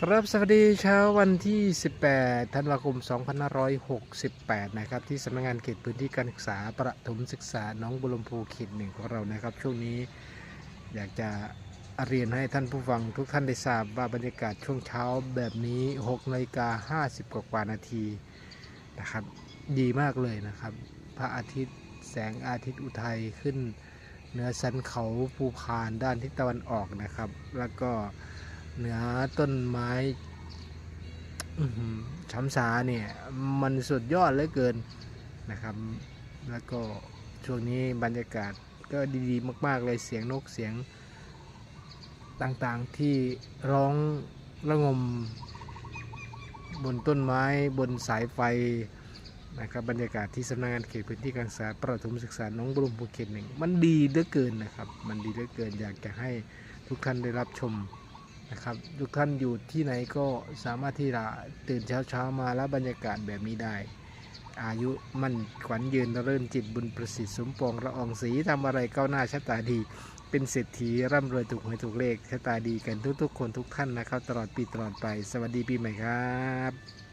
ครับสวัสดีเช้าวันที่ 18 ธันวาคม 2568 นะครับ ที่สำนักงานเขตพื้นที่การศึกษาประถมศึกษาหน้องบุรมพูเขตหนึ่งของเรานะครับ ช่วงนี้อยากจะเรียนให้ท่านผู้ฟังทุกท่านได้ทราบว่าบรรยากาศช่วงเช้าแบบนี้6นาฬิกา50 กว่ากว่านาทีนะครับ ดีมากเลยนะครับ พระอาทิตย์แสงอาทิตย์อุทัยขึ้นเหนือสันเขาภูพานด้านทิศตะวันออกนะครับ แล้วก็ เหนือต้นไม้ช้ำสาเนี่ย มันสุดยอดเหลือเกินนะครับ แล้วก็ช่วงนี้บรรยากาศก็ดีๆ มากๆเลยเสียงนกเสียงต่างๆที่ร้องระงม บนต้นไม้บนสายไฟนะครับบรรยากาศที่สำนักงานเขตพื้นที่การศึกษาประถมศึกษาน้องบรมภูเขตหนึ่งมันดีเหลือเกินนะครับ มันดีเหลือเกินอยากจะให้ทุกท่านได้รับชม นะครับ ทุกท่านอยู่ที่ไหนก็สามารถที่จะตื่นเช้าเช้าๆมาแล้วบรรยากาศแบบนี้ได้ อายุมั่นขวัญยืนเริ่มจิตบุญประสิทธิ์สมปองระอองสีทำอะไรก้าวหน้าชะตาดี เป็นเศรษฐีร่ำรวยถูกหวยถูกเลขชะตาดีกันทุกๆ คนทุกท่านนะครับ ตลอดปีตลอดไป สวัสดีปีใหม่ครับ